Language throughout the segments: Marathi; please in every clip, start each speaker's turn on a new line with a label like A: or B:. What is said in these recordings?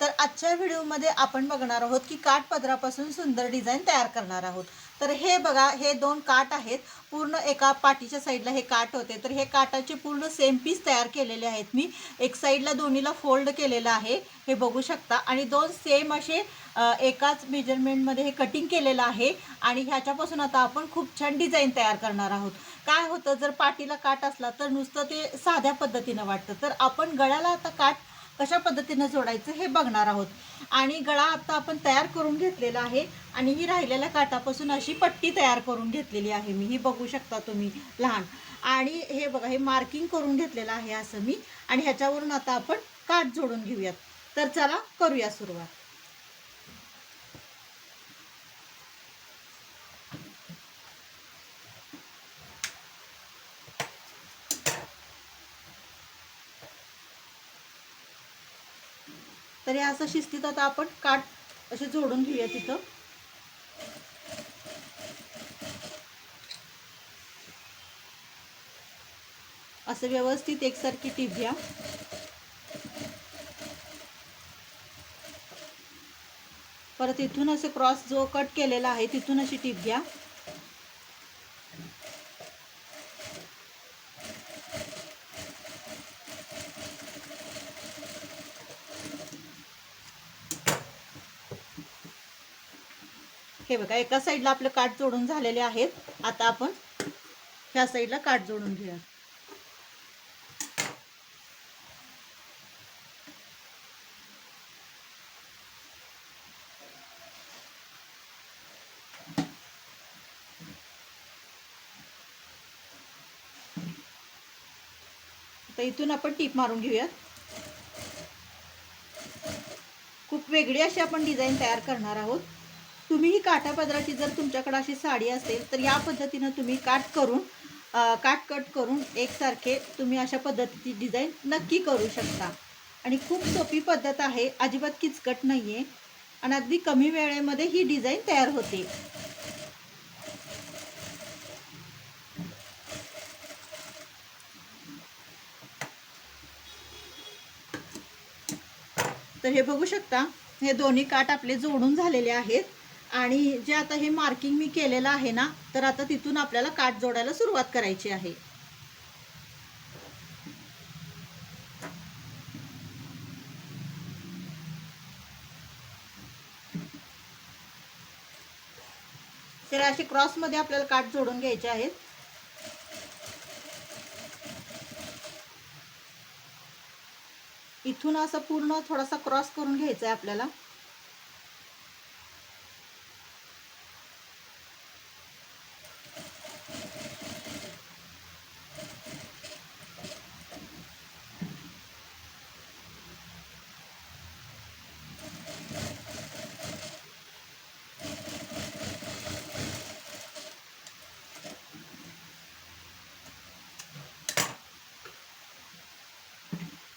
A: तर आजच्या व्हिडिओमध्ये आपण बघणार आहोत की काठ पदरापासून सुंदर डिझाईन तयार करणार आहोत. तर हे बघा हे दोन काठ आहेत. पूर्ण एका पाठीच्या साईडला हे काठ होते. तर हे काठाचे पूर्ण सेम पीस तयार केलेले आहेत मी. एक साईडला दोन्हीला फोल्ड केलेलं आहे. हे बघू शकता. आणि दोन सेम असे एकाच मेजरमेंटमध्ये हे कटिंग केलेलं आहे. आणि ह्याच्यापासून आता आपण खूप छान डिझाईन तयार करणार आहोत. काय होतं? जर पाठीला काठ असला तर नुसतं ते साध्या पद्धतीनं वाटतं. तर आपण गळ्याला आता काठ कशा पद्धतीनं जोडायचं हे बघणार आहोत. आणि गळा आता आपण तयार करून घेतलेला आहे. आणि ही राहिलेल्या काठापासून अशी पट्टी तयार करून घेतलेली आहे. मी ही बघू शकता तुम्ही लहान. आणि हे बघा हे मार्किंग करून घेतलेलं आहे असं मी. आणि ह्याच्यावरून आता आपण काठ जोडून घेऊयात. तर चला करूया सुरुवात. तर हे असं शिस्तीत आता आपण काठ असे जोडून घेऊया तिथं. असं व्यवस्थित एकसारखी टीप घ्या परत इथून असे क्रॉस जो कट केलेला आहे तिथून अशी टीप घ्या हे बघा एका साईडला आपलं काठ जोडून झालेले आहेत. आता आपण ह्या साईडला काठ जोडून घेऊया. तर इथून आपण टीप मारून घेऊयात. खूप वेगळी अशी आपण डिझाईन तयार करणार आहोत. तुम्ही ही काठापदराची जर तुमच्याकडे अशी साडी असेल तर या पद्धतीनं तुम्ही काठ करून काट काठ कट करून एकसारखे तुम्ही अशा पद्धतीची डिझाईन नक्की करू शकता. आणि खूप सोपी पद्धत आहे अजिबात किचकट नाही आहे आणि अगदी कमी वेळेमध्ये ही डिझाईन तयार होते. तर हे बघू शकता हे दोन्ही काठ आपले जोडून झालेले आहेत. आणि जे आता हे मार्किंग मी केलेलं आहे ना तर आता तिथून आपल्याला काठ जोडायला सुरुवात करायची आहे. तर असे क्रॉसमध्ये आपल्याला काठ जोडून घ्यायचे आहेत. इथून असं पूर्ण थोडासा क्रॉस करून घ्यायचा आहे आपल्याला.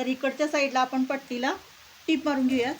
A: तर इकडच्या साईडला आपण पट्टीला टीप मारून घेऊयात.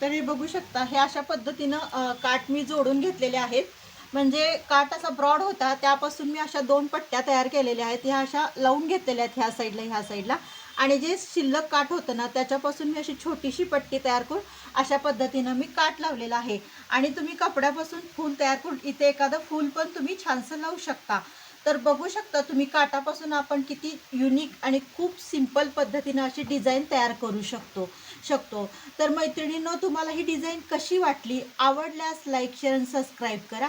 A: तर हे बघू शकता हे अशा पद्धतीनं काठ मी जोडून घेतलेले आहेत. म्हणजे काट असा ब्रॉड होता? त्यापासून मी अशा दोन पट्ट्या तयार केलेल्या आहेत. ह्या अशा लावून घेतलेल्या आहेत ह्या साईडला ह्या साईडला आणि जे शिल्लक काठ होतं ना त्याच्यापासून मी अशी छोटीशी पट्टी तयार करून अशा पद्धतीनं मी काठ लावलेला आहे. आणि तुम्ही कपड्यापासून फूल तयार करून इथे एखादं फूल पण तुम्ही छानसं लावू शकता. तर बघू शकता तुम्ही काठापासून आपण किती युनिक आणि खूप सिंपल पद्धतीनं अशी डिझाईन तयार करू शकतो शकतो. तर मैत्रिणींनो तुम्हाला ही डिझाईन कशी वाटली? आवडल्यास लाईक शेअर आणि सबस्क्राईब करा.